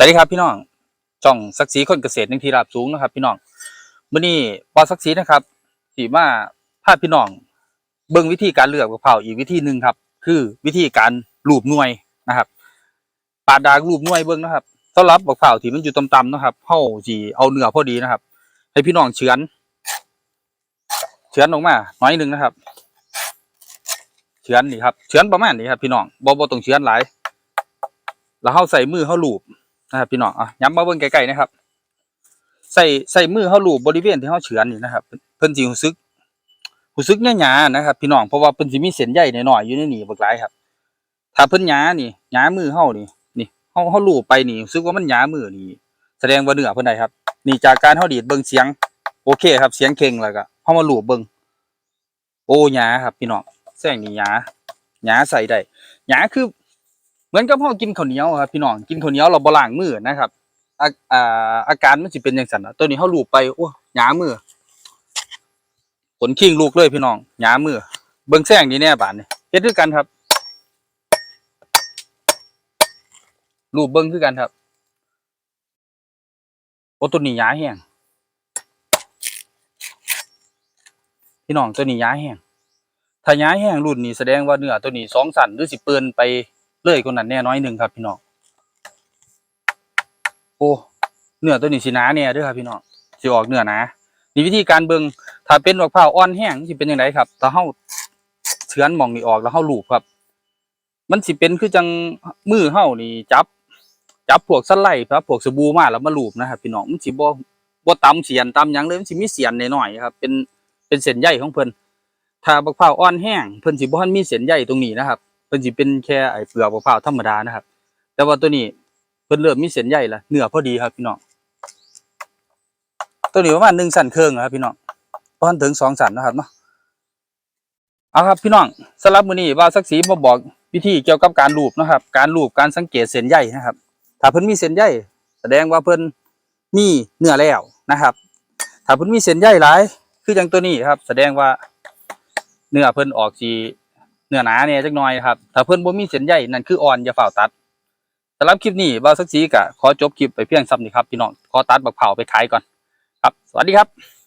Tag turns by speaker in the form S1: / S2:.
S1: สวัสดีครับพี่น้องจ่องศักดิ์ศรีคนเกษตรหนึ่งทีราบสูงนะครับ พี่น้องมื้อนี้ปอศักดิ์ศรีนะครับสีมาพาพี่น้องเบิ่งวิธีการเลือกมะพร้าวอีกวิธีหนึ่งครับ คือวิธีการลูบหน่วยนะครับปาดดากลูบหน่วยเบิ่งนะครับสำหรับมะพร้าวที่มันอยู่ต่ำๆนะครับเฮาสิเอาเนื้อพอดีนะครับ ให้พี่น้องเฉือนเฉือนออกมาน้อยหนึงนะครับเฉือนนี่ครับเฉือนประมาณนี้ครับพี่น้องบ่บ่ต้องเฉือนหลายแล้วเฮาใส่มือเฮาลูบ นะครับพี่น้องอะย้ำมาเบิ่งไกลๆนะครับ ใส่ใส่มือเฮาลูบบริเวณที่เฮาเฉือนนี่นะครับ เพิ่นสิรู้สึกรู้สึกหยาๆนะครับ พี่น้องเพราะว่าเพิ่นสิมีเส้นใยน้อยๆอยู่ในนี่บักหลายครับ ถ้าเพิ่นหยานี่หยามือเฮานี่นี่เฮาเฮาลูบไปนี่รู้สึกว่ามันหยามือนี่แสดงว่าเนื้อเพิ่นได้ครับ นี่จากการเฮาดีดเบิ่งเสียง โอเคครับ เสียงเข่งแล้วก็เฮามาลูบเบิ่งโอ้หยาครับ พี่น้องแซงนี่หยาหยาใส่ได้หยาคือ เหมือนกับพ่อกินข้าวเหนียวครับพี่น้องกินข้าวเหนียวเราบล้างมือนะครับอาอ่าอาการมันสิเป็นอย่างสั่นนะตัวนี้เฮาลูบไปโอ้หยามือขนคิงลูกเลยพี่น้องหยามือเบิ่งแซงนี่แน่บาดนี่เฮ็ดคือกันครับลูบเบิ่งคือกันครับโอ้ตัวนี้หยาแห้งพี่น้องตัวนี้หยาแห้งถ้ายาแห้งรุ่นนี้แสดงว่าเนื้อตัวนี้สองสั่นหรือสิเปื้อนไป เลยคนนั้นแน่น้อยหนึ่งครับพี่น้องโอ้เนื้อตัวนี้สิหนาเนี่ยด้วยครับพี่น้องสิออกเนื้อหนานี่วิธีการเบิ่งถ้าเป็นมะพร้าอ่อนแห้งสิเป็นยังไงครับถ้าเฮาเฉือนหมองนี่ออกแล้วเฮาลูบครับ มันสิเป็นคือจังมือเฮานี่จับ จับพวกสไลด์ครับพวกสบู่มาแล้วมาลูบนะครับพี่น้องมันสิบ่บ่ตำเสียนตำหยังเลยมันสิมีเสียนน้อยๆครับ เป็นเป็นเส้นใยของเพิ่นถ้ามะพร้าอ่อนแห้งเพิ่นสิบ่ทันมีเส้นใยตรงนี้นะครับ เพิ่นสิเป็นแค่ไอ้เปลือกมะพร้าวธรรมดานะครับ แต่ว่าตัวนี้เพิ่นเริ่มมีเส้นใยแล้วเนื้อพอดีครับพี่น้องตัวนี้ประมาณหนึ่งสันเครึ่องครับพี่น้องพอถึงสองสันนะครับเนาะเอาครับพี่น้องสำหรับมือนี้ว่าสักสีมาบอกวิธีเกี่ยวกับการลูบนะครับ การลูบการสังเกตเส้นใยนะครับ ถ้าเพิ่นมีเส้นใยแสดงว่าเพิ่นมีเนื้อแล้วนะครับ ถ้าเพิ่นมีเส้นใยหลาย คือจังตัวนี้ครับ แสดงว่าเนื้อเพิ่นออกสี เนื้อหนาเนี่ยจักหน่อยครับถ้าเพื่อนบ่มีเส้นใยนั่นคืออ่อนอย่าฝ่าตัดสำหรับคลิปนี้บ่าวสักสีกะขอจบคลิปไปเพียงซ้ำนี่ครับพี่น้องขอตัดบักเผาไปขายก่อน ครับ สวัสดีครับ